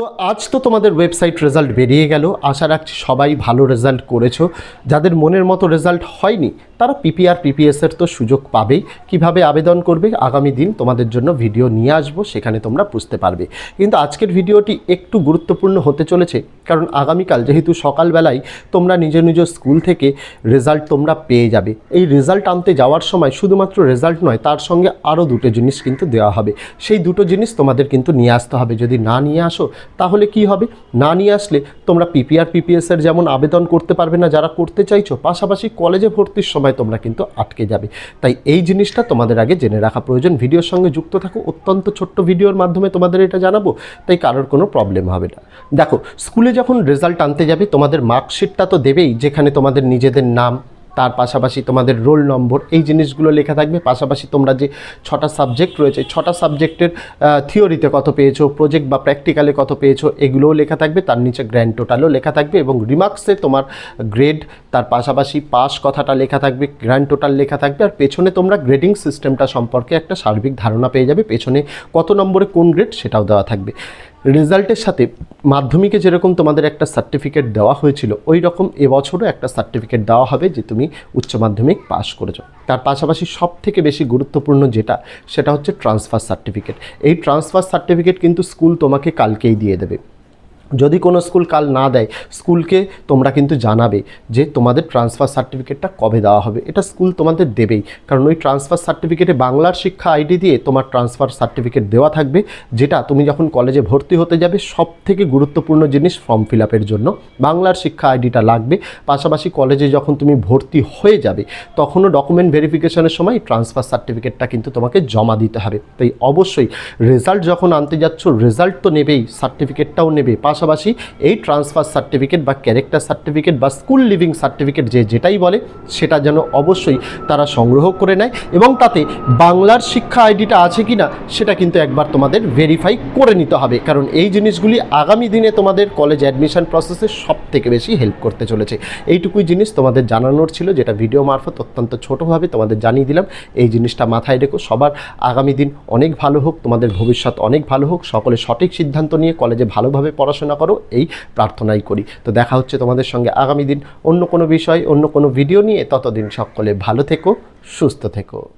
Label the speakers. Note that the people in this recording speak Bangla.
Speaker 1: তো আজ তো তোমাদের ওয়েবসাইট রেজাল্ট বেরিয়ে গেল। আশা রাখছি সবাই ভালো রেজাল্ট করেছ। যাদের মনের মতো রেজাল্ট হয়নি, তারা পিপিআর পিপিএসের তো সুযোগ পাবেই। কীভাবে আবেদন করবে, আগামী দিন তোমাদের জন্য ভিডিও নিয়ে আসব, সেখানে তোমরা বুঝতে পারবে। কিন্তু আজকের ভিডিওটি একটু গুরুত্বপূর্ণ হতে চলেছে, কারণ আগামীকাল যেহেতু সকালবেলায় তোমরা নিজ নিজ স্কুল থেকে রেজাল্ট তোমরা পেয়ে যাবে। এই রেজাল্ট আনতে যাওয়ার সময় শুধুমাত্র রেজাল্ট নয়, তার সঙ্গে আরও দুটো জিনিস কিন্তু দেওয়া হবে। সেই দুটো জিনিস তোমাদের কিন্তু নিয়ে আসতে হবে। যদি না নিয়ে আসো তাহলে কি হবে? না নিয়ে আসলে তোমরা পিপিআর পিপিএসের যেমন আবেদন করতে পারবে না, যারা করতে চাইছো, পাশাপাশি কলেজে ভর্তির সময় তোমরা কিন্তু আটকে যাবে। তাই এই জিনিসটা তোমাদের আগে জেনে রাখা প্রয়োজন। ভিডিওর সঙ্গে যুক্ত থাকো, অত্যন্ত ছোট্ট ভিডিওর মাধ্যমে তোমাদের এটা জানাব, তাই কারোর কোনো প্রবলেম হবে না। দেখো, স্কুলে যখন রেজাল্ট আনতে যাবে, তোমাদের মার্কশিটটা তো দেবেই, যেখানে তোমাদের নিজেদের নাম তার পাশাপাশি তোমাদের রোল নম্বর, এই জিনিসগুলো লেখা থাকবে। পাশাপাশি তোমরা যে ছটা সাবজেক্ট রয়েছে ছটা সাবজেক্টের থিওরিতে কত পেয়েছ প্রজেক্ট বা প্র্যাকটিক্যালে কত পেয়েছ, এগুলোও লেখা থাকবে। তার নিচে গ্র্যান্ড টোটালও লেখা থাকবে এবং রিমার্কসে তোমার গ্রেড তার পাশাপাশি পাস কথাটা লেখা থাকবে গ্র্যান্ড টোটাল লেখা থাকবে। আর পেছনে তোমরা গ্রেডিং সিস্টেমটা সম্পর্কে একটা সার্বিক ধারণা পেয়ে যাবে। পেছনে কত নম্বরে কোন গ্রেড সেটাও দেওয়া থাকবে। রেজাল্টের সাথে মাধ্যমিকে যেরকম তোমাদের একটা সার্টিফিকেট দেওয়া হয়েছিল, ওই রকম এবছরও একটা সার্টিফিকেট দেওয়া হবে যে তুমি উচ্চ মাধ্যমিক পাশ করেছ। তার পাশাপাশি সব থেকে বেশি গুরুত্বপূর্ণ যেটা, সেটা হচ্ছে ট্রান্সফার সার্টিফিকেট এই ট্রান্সফার সার্টিফিকেট কিন্তু স্কুল তোমাকে কালকেই দিয়ে দেবে। যদি কোনো স্কুল কাল না দেয়, স্কুলকে তোমরা কিন্তু জানাবে যে তোমাদের ট্রান্সফার সার্টিফিকেটটা কবে দেওয়া হবে। এটা স্কুল তোমাদের দেবেই। কারণ ওই ট্রান্সফার সার্টিফিকেটে বাংলার শিক্ষা আইডি দিয়ে তোমার ট্রান্সফার সার্টিফিকেট দেওয়া থাকবে, যেটা তুমি যখন কলেজে ভর্তি হতে যাবে সব থেকে গুরুত্বপূর্ণ জিনিস ফর্ম ফিল আপের জন্য। বাংলার শিক্ষা আইডিটা লাগবে। পাশাপাশি কলেজে যখন তুমি ভর্তি হয়ে যাবে, তখনও ডকুমেন্ট ভেরিফিকেশনের সময় ট্রান্সফার সার্টিফিকেটটা কিন্তু তোমাকে জমা দিতে হবে। তাই অবশ্যই রেজাল্ট যখন আনতে যাচ্ছ রেজাল্ট তো নেবেই সার্টিফিকেটটাও নেবে। পাশাপাশি এই ট্রান্সফার সার্টিফিকেট বা ক্যারেক্টার সার্টিফিকেট বা স্কুল লিভিং সার্টিফিকেট যে যেটাই বলে, সেটা যেন অবশ্যই তারা সংগ্রহ করে নেয় এবং তাতে বাংলার শিক্ষা আইডিটা আছে কি না সেটা কিন্তু একবার তোমাদের ভেরিফাই করে নিতে হবে। কারণ এই জিনিসগুলি আগামী দিনে তোমাদের কলেজ অ্যাডমিশন প্রসেসে সব থেকে বেশি হেল্প করতে চলেছে। এইটুকুই জিনিস তোমাদের জানানোর ছিল, যেটা ভিডিও মারফত অত্যন্ত ছোটোভাবে তোমাদের জানিয়ে দিলাম। এই জিনিসটা মাথায় রেখো, সবার আগামী দিন অনেক ভালো হোক, তোমাদের ভবিষ্যৎ অনেক ভালো হোক, সকলে সঠিক সিদ্ধান্ত নিয়ে কলেজে ভালোভাবে পড়াশোনা করো, এই প্রার্থনাই করি। তো দেখা হচ্ছে তোমাদের সঙ্গে আগামী দিন অন্য কোনো বিষয়, অন্য কোনো ভিডিও নিয়ে। ততদিন সকলে ভালো থেকো, সুস্থ থেকো।